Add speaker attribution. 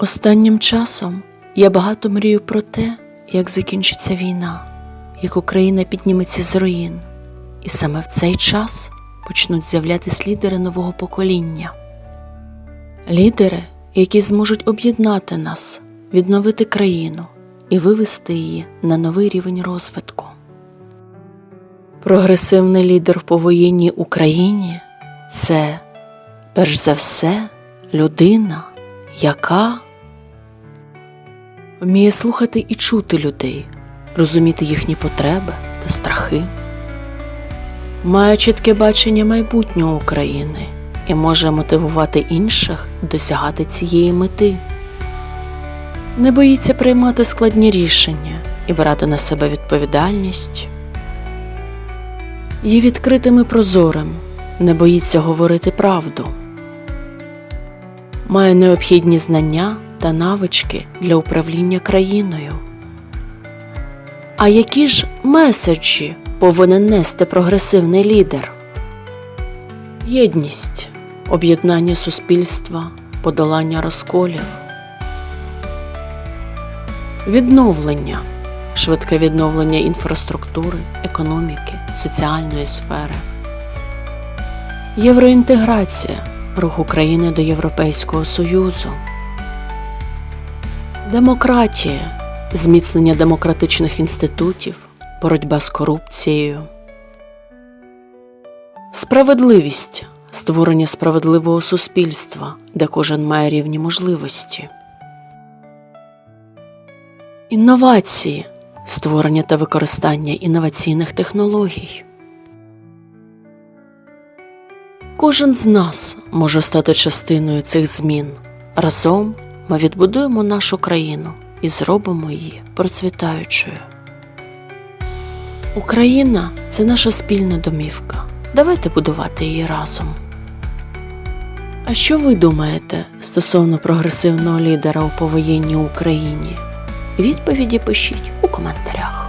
Speaker 1: Останнім часом я багато мрію про те, як закінчиться війна, як Україна підніметься з руїн, і саме в цей час почнуть з'являтись лідери нового покоління. Лідери, які зможуть об'єднати нас, відновити країну і вивести її на новий рівень розвитку. Прогресивний лідер в повоєнній Україні це, перш за все, людина, яка вміє слухати і чути людей, розуміти їхні потреби та страхи, має чітке бачення майбутнього України і може мотивувати інших досягати цієї мети, не боїться приймати складні рішення і брати на себе відповідальність, є відкритим і прозорим, не боїться говорити правду, має необхідні знання та навички для управління країною. А які ж меседжі повинен нести прогресивний лідер? Єдність, об'єднання суспільства, подолання розколів, відновлення, швидке відновлення інфраструктури, економіки, соціальної сфери, євроінтеграція, рух України до Європейського Союзу, демократія, зміцнення демократичних інститутів, боротьба з корупцією. Справедливість створення справедливого суспільства, де кожен має рівні можливості. Інновації створення та використання інноваційних технологій. Кожен з нас може стати частиною цих змін. Разом ми відбудуємо нашу країну і зробимо її процвітаючою. Україна це наша спільна домівка. Давайте будувати її разом. А що ви думаєте стосовно прогресивного лідера у повоєнній Україні? Відповіді пишіть у коментарях.